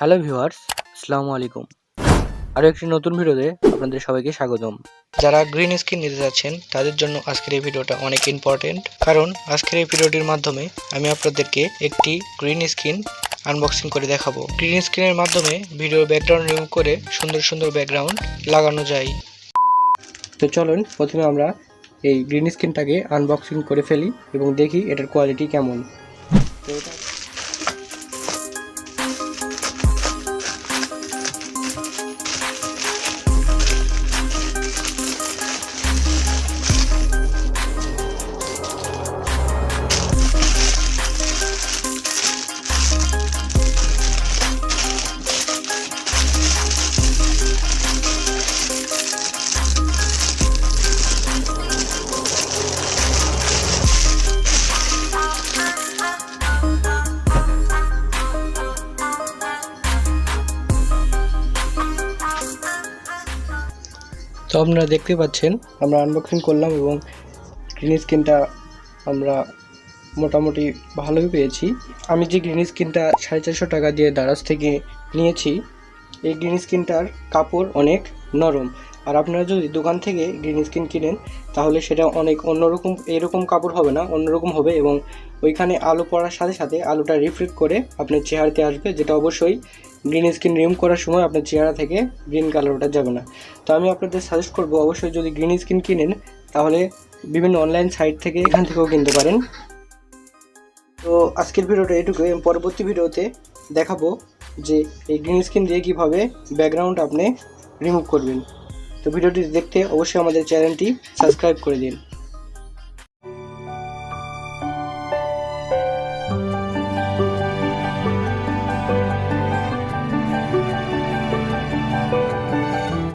Hello viewers আসসালামু আলাইকুম। আরও একটি নতুন ভিডিওতে আপনাদের সবাইকে স্বাগতম। যারা গ্রিন স্ক্রিন নিতে যাচ্ছেন তাদের জন্য আজকের এই ভিডিওটা অনেক ইম্পর্টেন্ট কারণ আজকের এই ভিডিওটির মাধ্যমে আমি আপনাদেরকে একটি গ্রিন স্ক্রিন আনবক্সিং করে দেখাবো। গ্রিন স্ক্রিনের মাধ্যমে ভিডিওর ব্যাকগ্রাউন্ড রিমুভ করে সুন্দর সুন্দর ব্যাকগ্রাউন্ড লাগানো যায়। তো চলুন প্রথমে আমরা এই গ্রিন স্ক্রিনটাকে আনবক্সিং করে ফেলি এবং দেখি এটার কোয়ালিটি কেমন। তো এটা তো আপনারা দেখতে পাচ্ছেন, আমরা আনবক্সিং করলাম এবং গ্রিন স্ক্রিনটা আমরা মোটামুটি ভালোই পেয়েছি। আমি যে গ্রিন স্ক্রিনটা সাড়ে চারশো টাকা দিয়ে দারাজ থেকে নিয়েছি, এই গ্রিন স্ক্রিনটার কাপড় অনেক নরম। আর আপনারা যদি দোকান থেকে গ্রিন স্ক্রিন কিনেন, তাহলে সেটা অনেক অন্যরকম, এরকম কাপড় হবে না, অন্যরকম হবে এবং ওইখানে আলো পড়ার সাথে সাথে আলোটা রিফ্লেক্ট করে আপনার চেহারাতে আসবে, যেটা অবশ্যই গ্রিন স্ক্রিন রিমুভ করার সময় আপনার চেহারা থেকে গ্রিন কালারটা যাবে না। তো আমি আপনাদের সাজেস্ট করব, অবশ্যই যদি গ্রিন স্ক্রিন কিনেন, তাহলে বিভিন্ন অনলাইন সাইট থেকে এখান থেকেও কিনতে পারেন। তো আজকের ভিডিওটা এটুকু পরবর্তী ভিডিওতে দেখাবো যে এই গ্রিন স্ক্রিন দিয়ে কীভাবে ব্যাকগ্রাউন্ড আপনি রিমুভ করবেন। তো ভিডিওটি দেখতে অবশ্যই আমাদের চ্যানেলটি সাবস্ক্রাইব করে দিন।